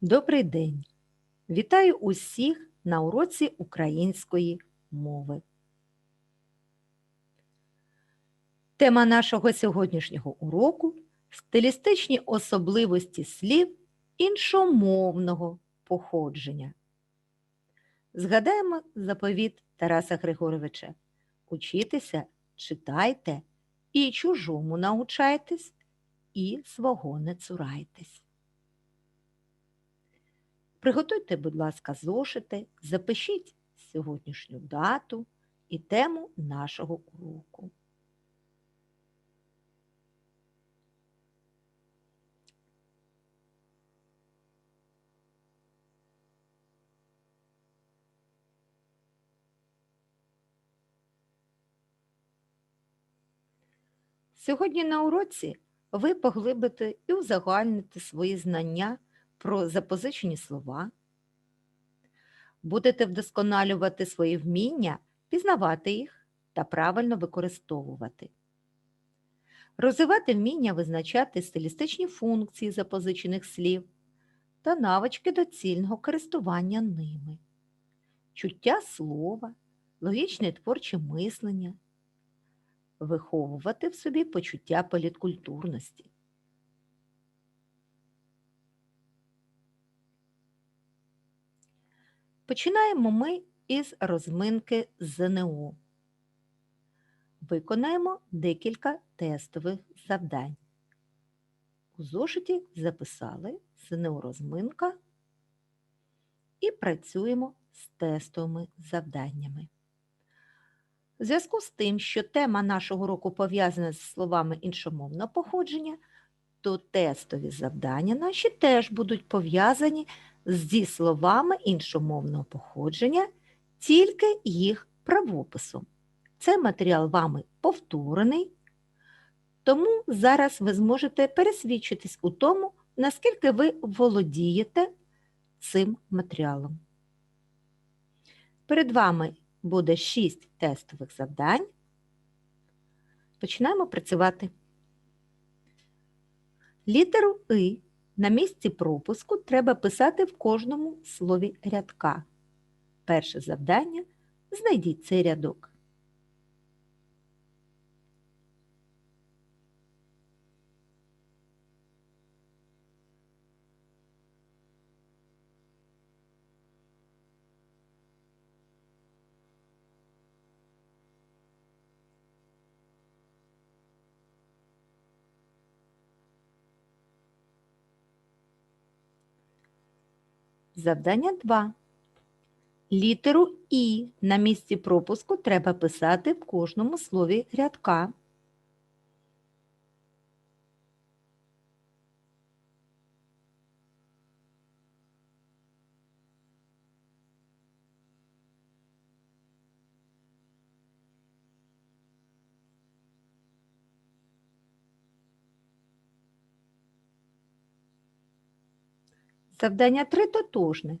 Добрий день! Вітаю усіх на уроці української мови. Тема нашого сьогоднішнього уроку стилістичні особливості слів іншомовного походження. Згадаємо заповіт Тараса Григоровича. Учітеся, читайте і чужому научайтесь, і свого не цурайтесь. Приготуйте, будь ласка, зошити, запишіть сьогоднішню дату і тему нашого уроку. Сьогодні на уроці ви поглибите і узагальните свої знання про запозичені слова, будете вдосконалювати свої вміння, пізнавати їх та правильно використовувати. Розвивати вміння визначати стилістичні функції запозичених слів та навички доцільного користування ними, чуття слова, логічне творче мислення, виховувати в собі почуття політкультурності. Починаємо ми із розминки ЗНО. Виконаємо декілька тестових завдань. У зошиті записали ЗНО розминка і працюємо з тестовими завданнями. У зв'язку з тим, що тема нашого року пов'язана з словами іншомовного походження, то тестові завдання наші теж будуть пов'язані зі словами іншомовного походження, тільки їх правописом. Цей матеріал вами повторений, тому зараз ви зможете пересвідчитись у тому, наскільки ви володієте цим матеріалом. Перед вами буде 6 тестових завдань. Починаємо працювати. Літеру И на місці пропуску треба писати в кожному слові рядка. Перше завдання знайдіть цей рядок. Завдання 2. Літеру І на місці пропуску треба писати в кожному слові рядка. Завдання 3 тотожне.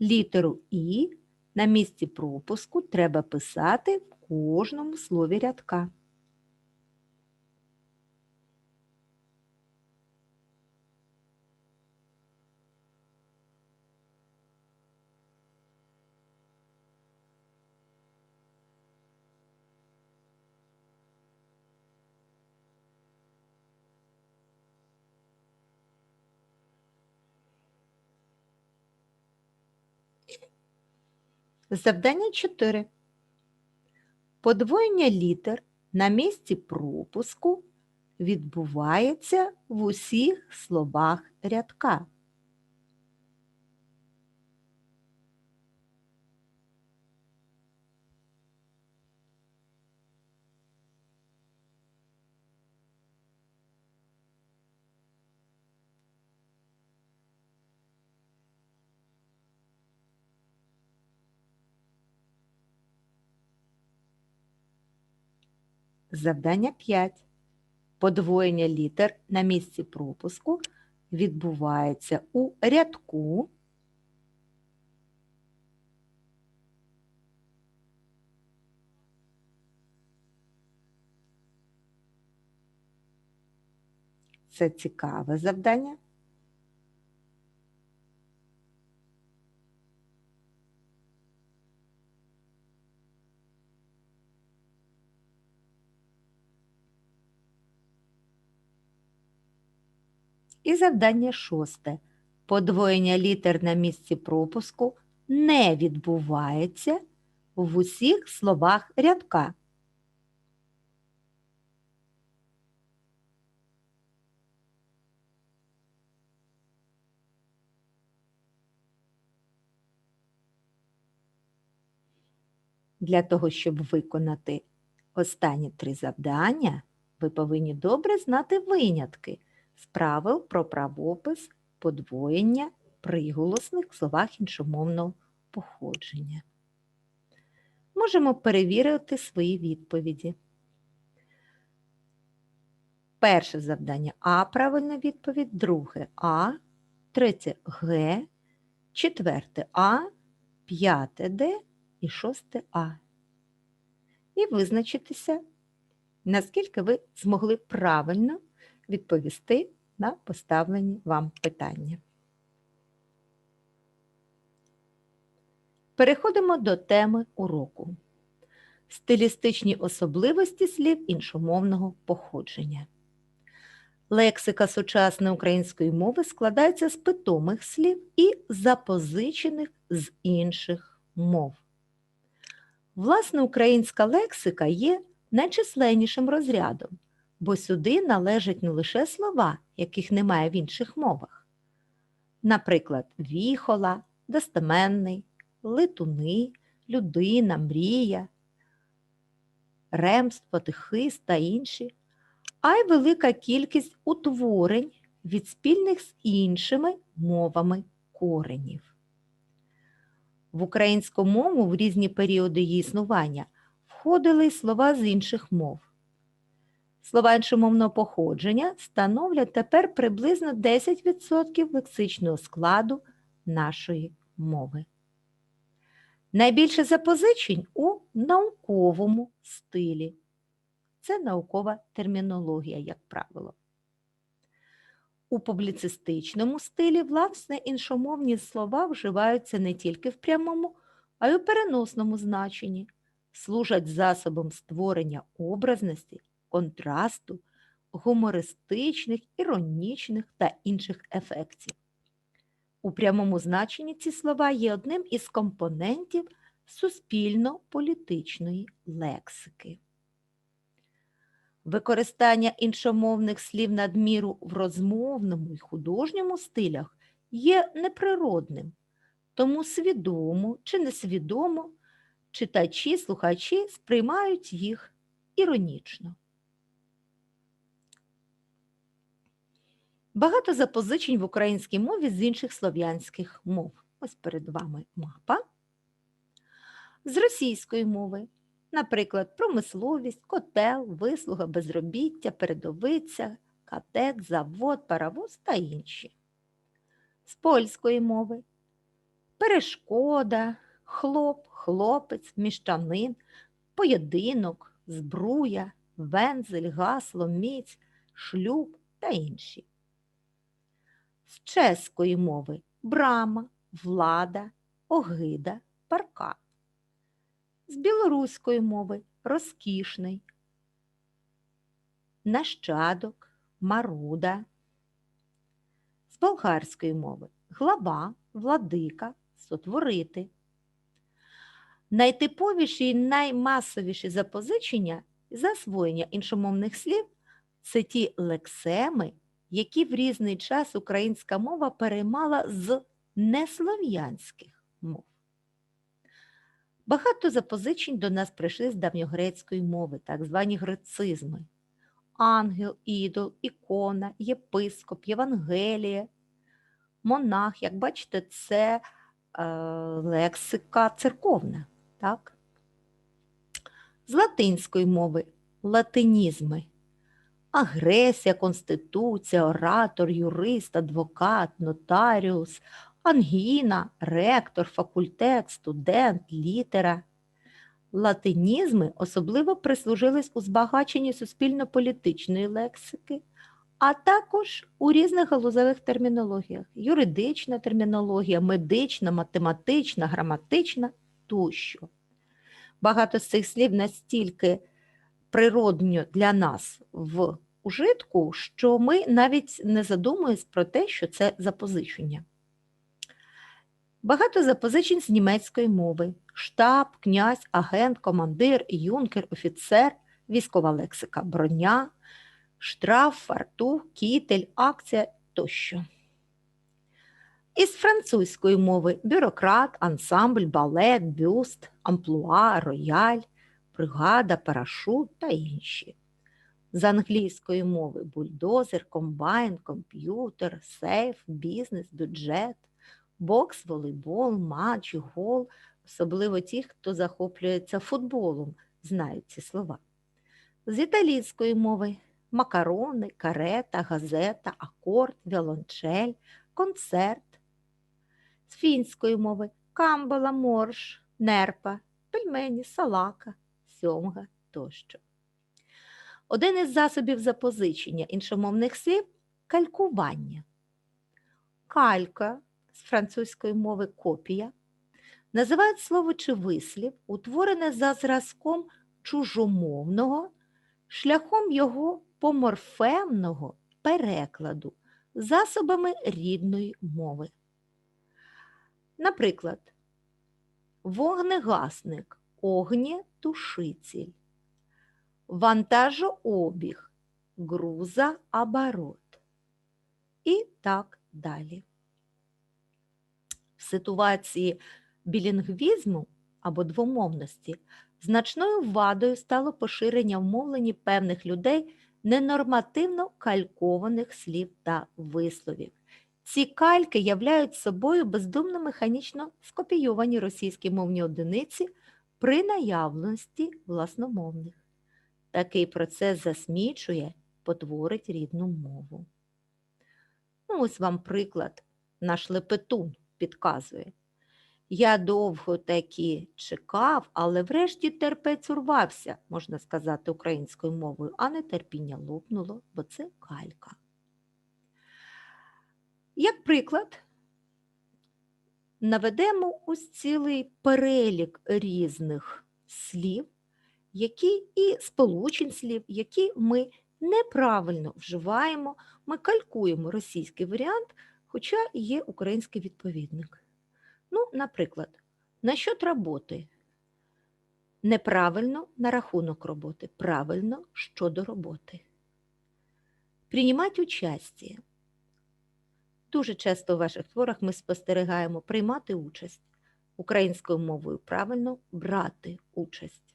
Літеру І на місці пропуску треба писати в кожному слові рядка. Завдання 4. Подвоєння літер на місці пропуску відбувається в усіх словах рядка. Завдання 5. Подвоєння літер на місці пропуску відбувається у рядку Це цікаве завдання. І завдання шосте. Подвоєння літер на місці пропуску не відбувається в усіх словах рядка. Для того, щоб виконати останні три завдання, ви повинні добре знати винятки з правил про правопис подвоєння приголосних в словах іншомовного походження. Можемо перевірити свої відповіді. Перше завдання А правильна відповідь, друге А, третє Г, четверте А, п'яте Д і шосте А. І визначитися, наскільки ви змогли правильно відповісти на поставлені вам питання. Переходимо до теми уроку. Стилістичні особливості слів іншомовного походження. Лексика сучасної української мови складається з питомих слів і запозичених з інших мов. Власне, українська лексика є найчисленнішим розрядом, бо сюди належать не лише слова, яких немає в інших мовах. Наприклад, віхола, достеменний, литуни, людина, мрія, ремство, тихис та інші, а й велика кількість утворень від спільних з іншими мовами коренів. В українську мову в різні періоди її існування входили й слова з інших мов. Слова іншомовного походження становлять тепер приблизно 10% лексичного складу нашої мови. Найбільше запозичень у науковому стилі. Це наукова термінологія, як правило. У публіцистичному стилі, власне, іншомовні слова вживаються не тільки в прямому, а й у переносному значенні, служать засобом створення образності, контрасту, гумористичних, іронічних та інших ефектів. У прямому значенні ці слова є одним із компонентів суспільно-політичної лексики. Використання іншомовних слів надміру в розмовному і художньому стилях є неприродним, тому свідомо чи несвідомо читачі, слухачі сприймають їх іронічно. Багато запозичень в українській мові з інших слов'янських мов. Ось перед вами мапа. З російської мови, наприклад, промисловість, котел, вислуга, безробіття, передовиця, катет, завод, паровоз та інші. З польської мови перешкода, хлоп, хлопець, міщанин, поєдинок, збруя, вензель, гасло, міць, шлюб та інші з чеської мови брама, влада, огида, паркан. З білоруської мови розкішний, нащадок, маруда. З болгарської мови глава, владика, сотворити. Найтиповіші і наймасовіші запозичення засвоєння іншомовних слів це ті лексеми, які в різний час українська мова переймала з неслов'янських мов. Багато запозичень до нас прийшли з давньогрецької мови, так звані грецизми. Ангел, ідол, ікона, єпископ, Євангеліє, монах, як бачите, це е, лексика церковна. Так? З латинської мови латинізми агресія, конституція, оратор, юрист, адвокат, нотаріус, ангіна, ректор, факультет, студент, літера. Латинізми особливо прислужились у збагаченні суспільно-політичної лексики, а також у різних галузевих термінологіях юридична термінологія, медична, математична, граматична тощо. Багато з цих слів настільки природньо для нас в ужитку, що ми навіть не задумуємось про те, що це запозичення. Багато запозичень з німецької мови. Штаб, князь, агент, командир, юнкер, офіцер, військова лексика, броня, штраф, фартух, кітель, акція тощо. Із французької мови бюрократ, ансамбль, балет, бюст, амплуа, рояль, бригада, парашут та інші. З англійської мови бульдозер, комбайн, комп'ютер, сейф, бізнес, бюджет, бокс, волейбол, матч, гол, особливо ті, хто захоплюється футболом, знають ці слова. З італійської мови макарони, карета, газета, акорд, віолончель, концерт. З фінської мови камбала, морж, нерпа, пельмені, салака, сьомга тощо. Один із засобів запозичення іншомовних слів калькування. Калька з французької мови копія називають слово чи вислів, утворене за зразком чужомовного, шляхом його поморфемного перекладу засобами рідної мови. Наприклад, вогнегасник, огнєтушитель, вантажообіг, грузооборот і так далі. В ситуації білінгвізму або двомовності значною вадою стало поширення в мовленні певних людей ненормативно калькованих слів та висловів. Ці кальки являють собою бездумно механічно скопійовані російські мовні одиниці при наявності власномовних. Такий процес засмічує, потворить рідну мову. Ну, ось вам приклад, наш лепетун підказує. Я довго таки чекав, але врешті терпець урвався, можна сказати, українською мовою, а не терпіння лопнуло, бо це калька. Як приклад, наведемо ось цілий перелік різних слів, які і сполучень слів, які ми неправильно вживаємо, ми калькуємо російський варіант, хоча є український відповідник. Ну, наприклад, насчет роботи. Неправильно на рахунок роботи, правильно щодо роботи. Приймати участі. Дуже часто в ваших творах ми спостерігаємо приймати участь. Українською мовою правильно брати участь.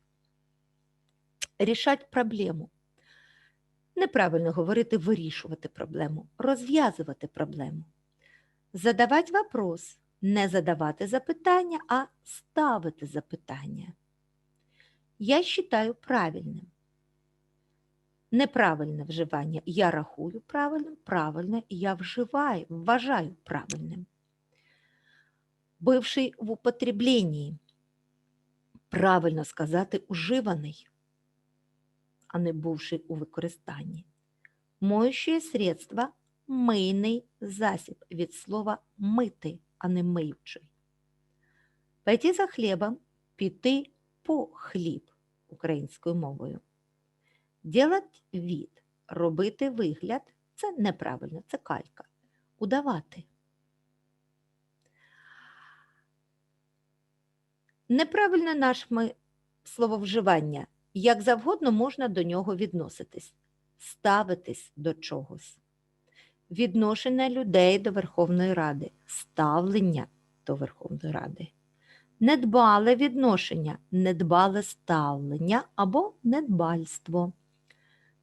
Рішати проблему. Неправильно говорити вирішувати проблему, розв'язувати проблему. Задавати вопрос не задавати запитання, а ставити запитання. Я вважаю правильним. Неправильне вживання я рахую правильним, правильне я вживаю, вважаю правильним. Бивший в употребленні. Правильно сказати уживаний, а не бувший у використанні. Моюче средство мийний засіб від слова мити а не миючий. Пойти за хлібом, піти по хліб українською мовою. Ділать від, робити вигляд це неправильно, це калька. Удавати. Неправильне наше слововживання, як завгодно можна до нього відноситись, ставитись до чогось відношення людей до Верховної Ради, ставлення до Верховної Ради, недбале відношення, недбале ставлення або недбальство.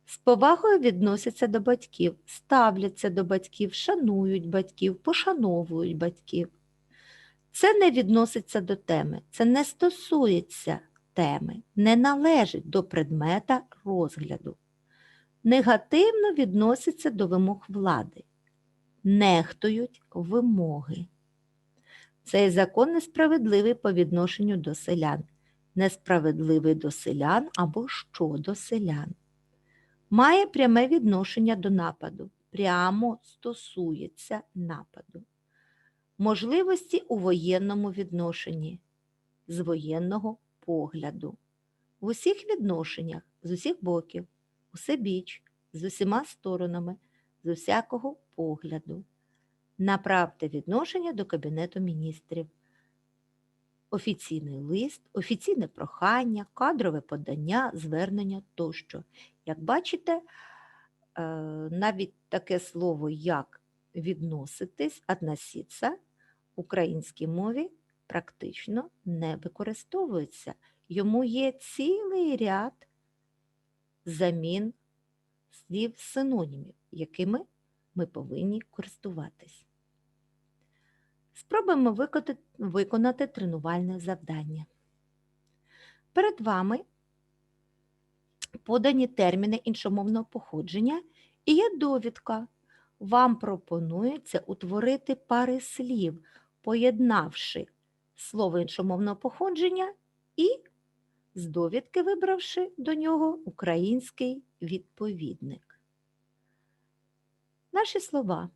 З повагою відносяться до батьків, ставляться до батьків, шанують батьків, пошановують батьків. Це не відноситься до теми, це не стосується теми, не належить до предмета розгляду негативно відносяться до вимог влади, нехтують вимоги. Цей закон несправедливий по відношенню до селян, несправедливий до селян або щодо селян. Має пряме відношення до нападу, прямо стосується нападу. Можливості у воєнному відношенні з воєнного погляду. В усіх відношеннях з усіх боків усебіч, з усіма сторонами, з усякого погляду. Направте відношення до Кабінету міністрів. Офіційний лист, офіційне прохання, кадрове подання, звернення тощо. Як бачите, е, навіть таке слово, як відноситись, относиться в українській мові практично не використовується. Йому є цілий ряд замін слів синонімів, якими ми повинні користуватись. Спробуємо виконати, тренувальне завдання. Перед вами подані терміни іншомовного походження і є довідка. Вам пропонується утворити пари слів, поєднавши слово іншомовного походження і з довідки вибравши до нього український відповідник. Наші слова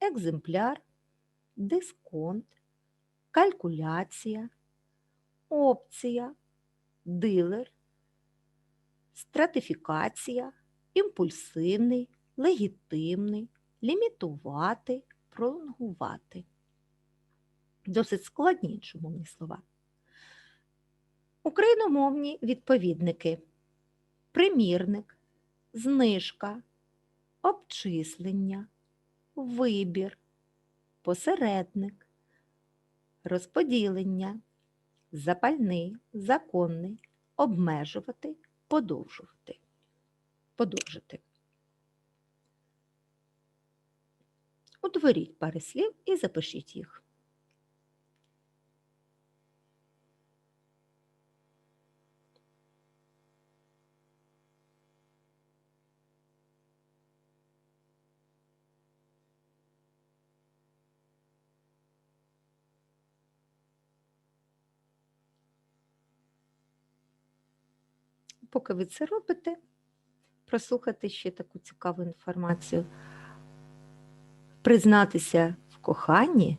екземпляр, дисконт, калькуляція, опція, дилер, стратифікація, імпульсивний, легітимний, лімітувати, пролонгувати. Досить складні іншомовні слова. Україномовні відповідники примірник, знижка, обчислення, вибір, посередник, розподілення, запальний, законний, обмежувати, подовжувати. Подовжити. Утворіть пари слів і запишіть їх. Поки ви це робите, прослухати ще таку цікаву інформацію. Признатися в коханні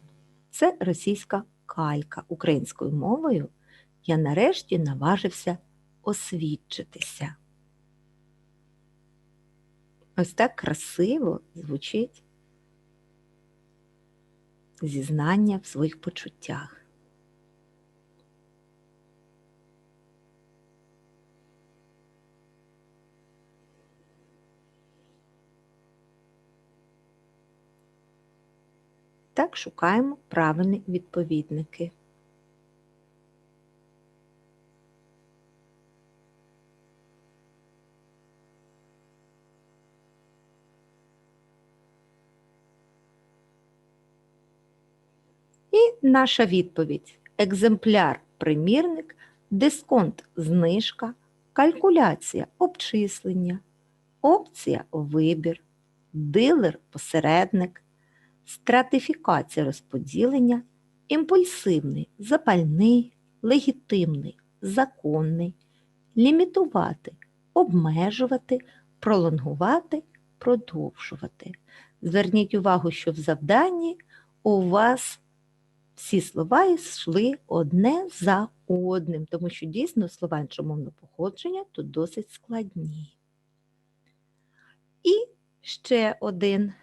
це російська калька. Українською мовою я нарешті наважився освідчитися. Ось так красиво звучить зізнання в своїх почуттях. Так шукаємо правильні відповідники. І наша відповідь: екземпляр, примірник, дисконт, знижка, калькуляція, обчислення, опція, вибір, дилер, посередник, стратифікація розподілення, імпульсивний, запальний, легітимний, законний, лімітувати, обмежувати, пролонгувати, продовжувати. Зверніть увагу, що в завданні у вас всі слова йшли одне за одним, тому що дійсно слова іншомовного походження тут досить складні. І ще один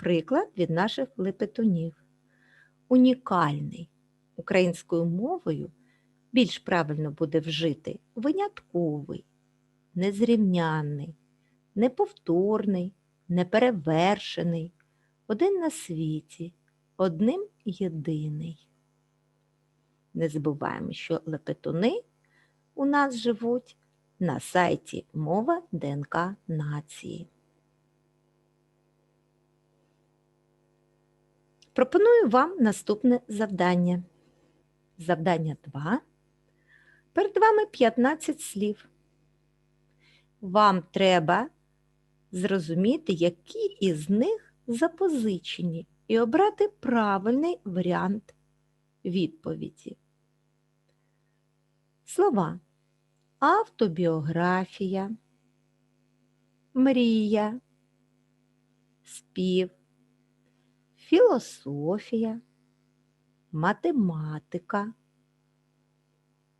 приклад від наших лепетунів. Унікальний українською мовою більш правильно буде вжити винятковий, незрівнянний, неповторний, неперевершений, один на світі, одним єдиний. Не забуваємо, що лепетуни у нас живуть на сайті Мова ДНК Нації. Пропоную вам наступне завдання. Завдання 2. Перед вами 15 слів. Вам треба зрозуміти, які із них запозичені, і обрати правильний варіант відповіді. Слова автобіографія, мрія, спів, філософія, математика,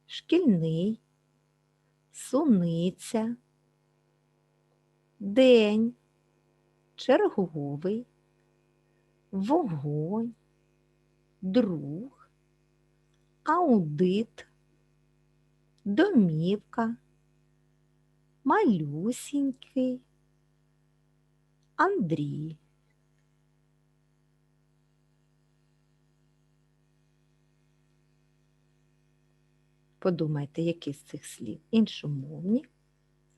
шкільний, суниця, день, черговий, вогонь, друг, аудит, домівка, малюсінький, Андрій. Подумайте, які з цих слів іншомовні.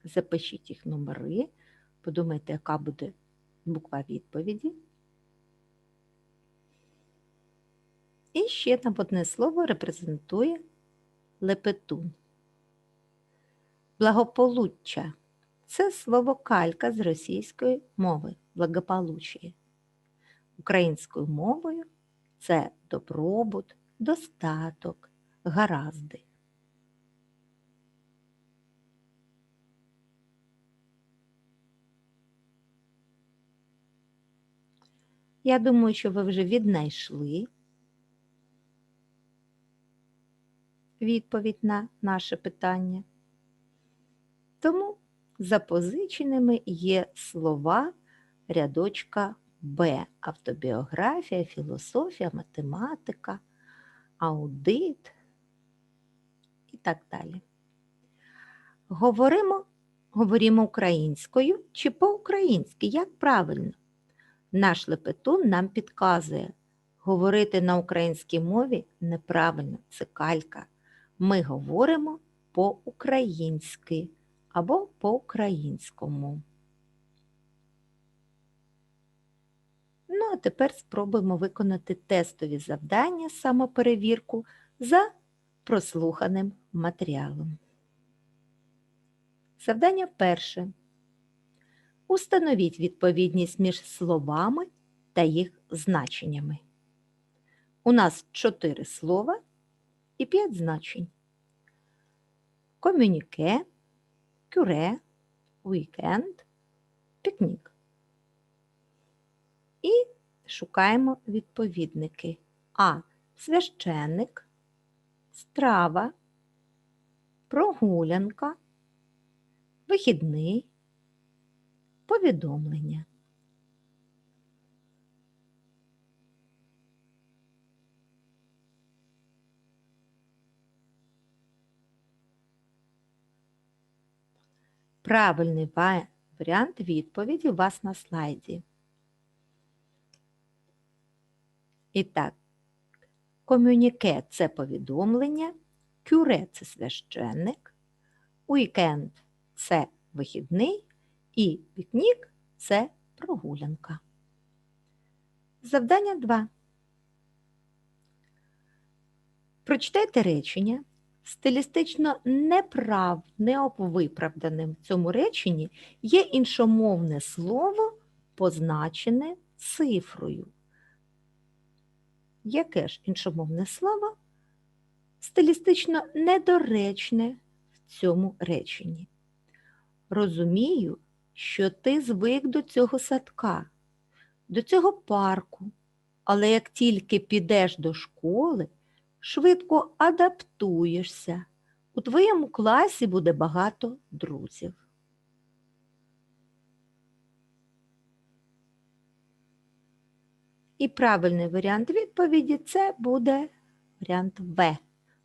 Запишіть їх номери, подумайте, яка буде буква відповіді. І ще нам одне слово репрезентує лепетун. Благополуччя це слово калька з російської мови благополуччя. Українською мовою це добробут, достаток, гаразди. Я думаю, що ви вже віднайшли відповідь на наше питання. Тому запозиченими є слова рядочка Б. Автобіографія, філософія, математика, аудит і так далі. Говоримо, говоримо українською чи по-українськи, як правильно? Наш лепетун нам підказує, говорити на українській мові неправильно, це калька. Ми говоримо по-українськи або по-українському. Ну, а тепер спробуємо виконати тестові завдання самоперевірку за прослуханим матеріалом. Завдання перше. Установіть відповідність між словами та їх значеннями. У нас чотири слова і п'ять значень. Комюніке, кюре, вікенд, пікнік. І шукаємо відповідники. А. Священник, страва, прогулянка, вихідний, повідомлення. Правильний варіант відповіді у вас на слайді. І так, комюніке це повідомлення, кюре це священник, уікенд це вихідний і пікнік це прогулянка. Завдання 2. Прочитайте речення. Стилістично неправ, неопвиправданим в цьому реченні є іншомовне слово, позначене цифрою. Яке ж іншомовне слово стилістично недоречне в цьому реченні? Розумію, що ти звик до цього садка, до цього парку, але як тільки підеш до школи, швидко адаптуєшся. У твоєму класі буде багато друзів. І правильний варіант відповіді це буде варіант В.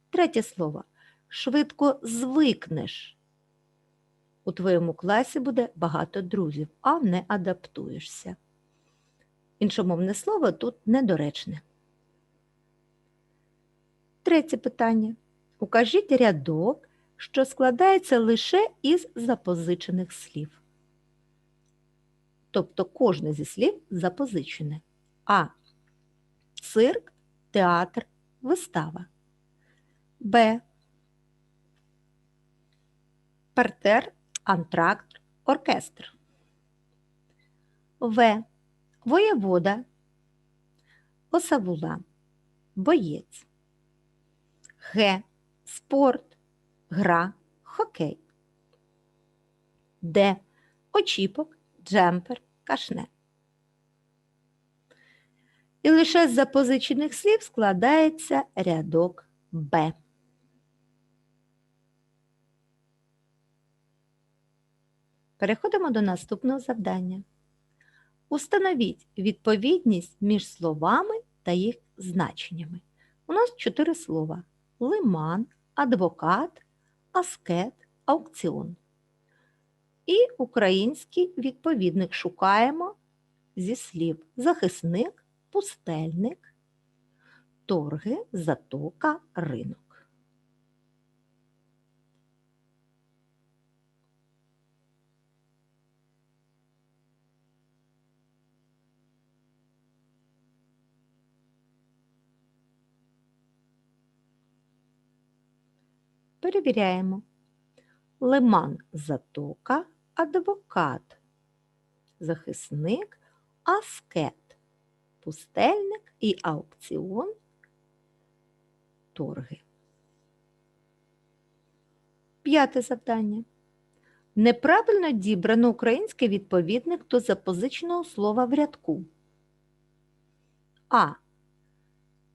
Третє слово. Швидко звикнеш. У твоєму класі буде багато друзів, а не адаптуєшся. Іншомовне слово тут недоречне. Третє питання. Укажіть рядок, що складається лише із запозичених слів. Тобто кожне зі слів запозичене. А. Цирк, театр, вистава. Б. Партер, антракт, оркестр. В. Воєвода, осавула, боєць. Г. Спорт, гра, хокей. Д. Очіпок, джемпер, кашне. І лише з запозичених слів складається рядок Б. Переходимо до наступного завдання. Установіть відповідність між словами та їх значеннями. У нас чотири слова: лиман, адвокат, аскет, аукціон. І український відповідник шукаємо зі слів захисник, пустельник, торги, затока, ринок. Перевіряємо. Лиман затока, адвокат, захисник, аскет, пустельник і аукціон торги. П'яте завдання. Неправильно дібрано український відповідник до запозиченого слова в рядку. А.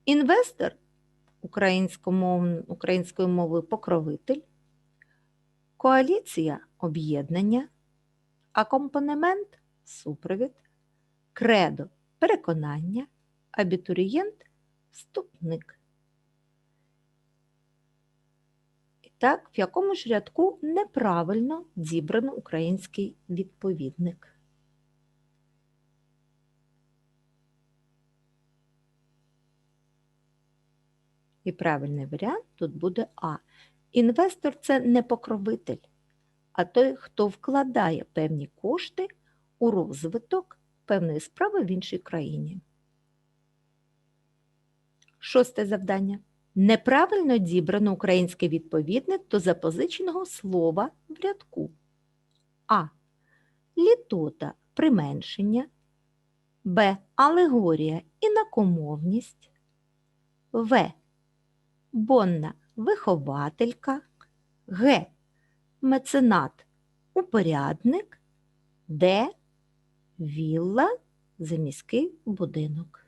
Інвестор українською мовою покровитель, коаліція об'єднання, акомпанемент супровід, кредо переконання, абітурієнт вступник. І так, в якому ж рядку неправильно дібрано український відповідник. І правильний варіант тут буде А. Інвестор це не покровитель, а той, хто вкладає певні кошти у розвиток певної справи в іншій країні. Шосте завдання. Неправильно дібрано український відповідник до запозиченого слова в рядку. А. Літота применшення. Б. Алегорія інакомовність. В. Бонна вихователька. Г. Меценат упорядник. Д. Вілла заміський будинок.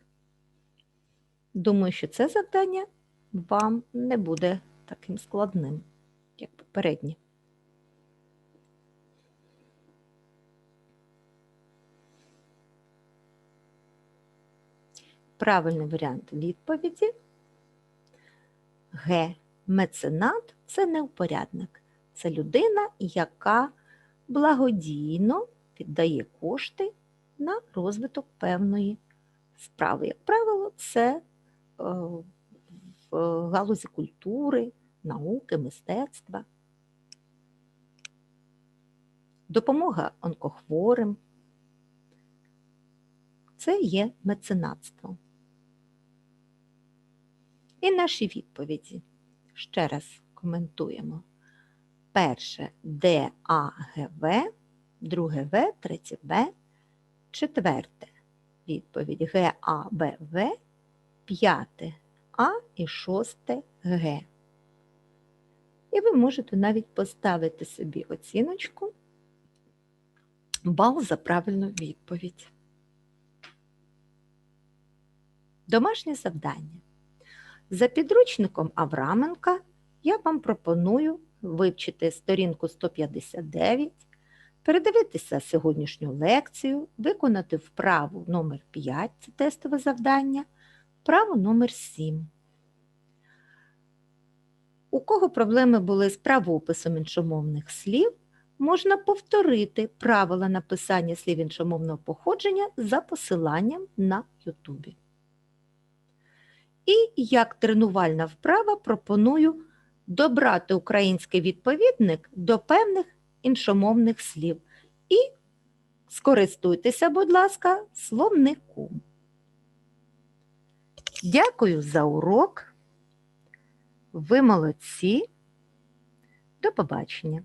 Думаю, що це завдання вам не буде таким складним, як попередні. Правильний варіант відповіді Г. Меценат це не упорядник. Це людина, яка благодійно віддає кошти на розвиток певної справи. Як правило, це е, в галузі культури, науки, мистецтва. Допомога онкохворим. Це є меценатство. І наші відповіді. Ще раз коментуємо. Перше Д, А, Г, В, друге В, третє Б, четверте відповідь Г, А, Б, В, п'яте А і шосте Г. І ви можете навіть поставити собі оціночку бал за правильну відповідь. Домашнє завдання. За підручником Авраменка я вам пропоную вивчити сторінку 159, передивитися сьогоднішню лекцію, виконати вправу номер 5 це тестове завдання, вправу номер 7. У кого проблеми були з правописом іншомовних слів, можна повторити правила написання слів іншомовного походження за посиланням на Ютубі. І як тренувальна вправа пропоную добрати український відповідник до певних іншомовних слів. І скористуйтеся, будь ласка, словником. Дякую за урок. Ви молодці. До побачення.